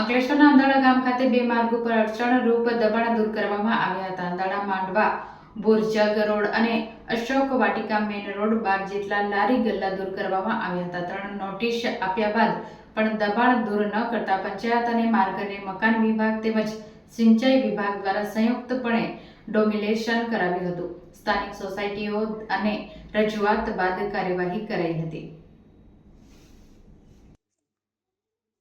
અંકલેશ્વરના અંદાળા ગામ ખાતે બે માર્ગ ઉપર અડચણરૂપ દબાણ દૂર કરવામાં આવ્યા હતા. અંદાળા માંડવા બોરજગ રોડ અને અશોક વાટિકા મેન રોડ બાર જેટલા લારી ગલ્લા દૂર કરવામાં આવ્યા હતા. ત્રણ નોટિસ આપ્યા બાદ પણ દબાણ દૂર ન કરતા પંચાયત અને માર્ગ અને મકાન વિભાગ તેમજ સિંચાઈ વિભાગ દ્વારા સંયુક્તપણે ડોમિલેશન કરાવ્યું હતું. સ્થાનિક સોસાયટીઓ અને રજૂઆત બાદ કાર્યવાહી કરાઈ હતી.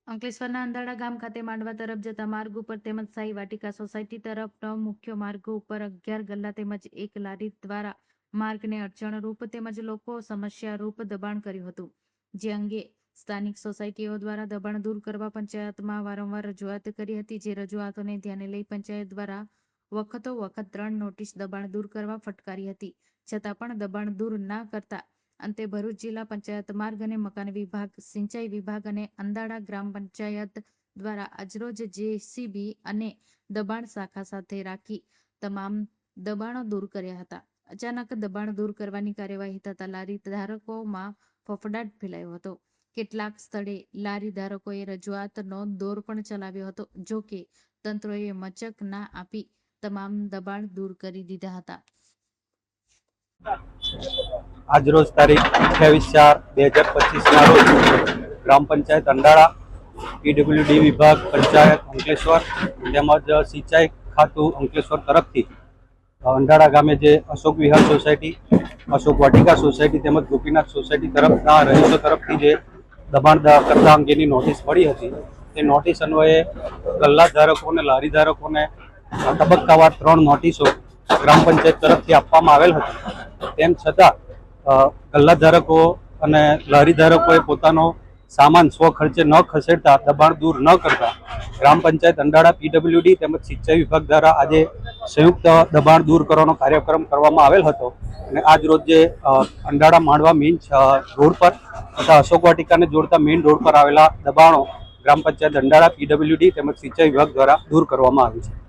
અંકલેશ્વરના અંધાડા ગામ ખાતે માંડવા તરફ જતા માર્ગ ઉપર તેમજ સાઈ વાટિકા સોસાયટી તરફનો મુખ્ય માર્ગો ઉપર અગિયાર ગલ્લા તેમજ એક લારી દ્વારા માર્ગને અડચણરૂપ તેમજ લોકો સમસ્યારૂપ દબાણ કર્યું હતું. જે અંગે સ્થાનિક સોસાયટીઓ દ્વારા દબાણ દૂર કરવા પંચાયતમાં વારંવાર રજૂઆત કરી હતી, જે રજૂઆતોને ધ્યાને લઈ પંચાયત દ્વારા વખતો વખત ત્રણ નોટિસ દબાણ દૂર કરવા ફટકારી હતી. છતાં પણ દબાણ દૂર ના કરતા અંતે ભરૂચ જિલ્લા પંચાયત માર્ગ અને મકાન વિભાગ, સિંચાઈ વિભાગ અને અંદાડા ગ્રામ પંચાયત દ્વારા આજરોજ જેસીબી અને દબાણ શાખા સાથે રાખી તમામ દબાણો દૂર કર્યા હતા. અચાનક દબાણ દૂર કરવાની કાર્યવાહી થતા લારી ધારકોમાં ફફડાટ ફેલાયો હતો. કેટલાક સ્થળે લારી ધારકોએ રજૂઆતનો દોર પણ ચલાવ્યો હતો, જો કે તંત્રએ મચક ના આપી તમામ દબાણ દૂર કરી દીધા હતા. આજરોજ તારીખ અઠ્યાવીસ ચાર બે હજાર પચીસના રોજ ગ્રામ પંચાયત અંડાળા પીડબ્લ્યુડી વિભાગ પંચાયત અંકલેશ્વર તેમજ સિંચાઈ ખાતું અંકલેશ્વર તરફથી અંડાળા ગામે જે અશોક વિહાર સોસાયટી, અશોક વાટિકા સોસાયટી તેમજ ગોપીનાથ સોસાયટી તરફના રહીશો તરફથી જે દબાણ કરતા અંગેની નોટિસ મળી હતી, તે નોટિસ અન્વયે ગલ્લા ધારકોને, લારી ધારકોને તબક્કાવાર ત્રણ નોટિસો ગ્રામ પંચાયત તરફથી આપવામાં આવેલ હતી. તેમ છતાં ગલ્લા ધારકો અને લહેરી ધારકોએ પોતાનો સામાન સ્વ ખર્ચે ન ખસેડતા, દબાણ દૂર ન કરતા, ગ્રામ પંચાયત અંડાળા પીડબ્લ્યુડી તેમજ સિંચાઈ વિભાગ દ્વારા આજે સંયુક્ત દબાણ દૂર કરવાનો કાર્યક્રમ કરવામાં આવેલ હતો અને આજ રોજ જે અંડાળા માંડવા મેઇન રોડ પર તથા અશોક વાટિકાને જોડતા મેઇન રોડ પર આવેલા દબાણો ગ્રામ પંચાયત અંડાળા પીડબ્લ્યુડી તેમજ સિંચાઈ વિભાગ દ્વારા દૂર કરવામાં આવ્યું છે.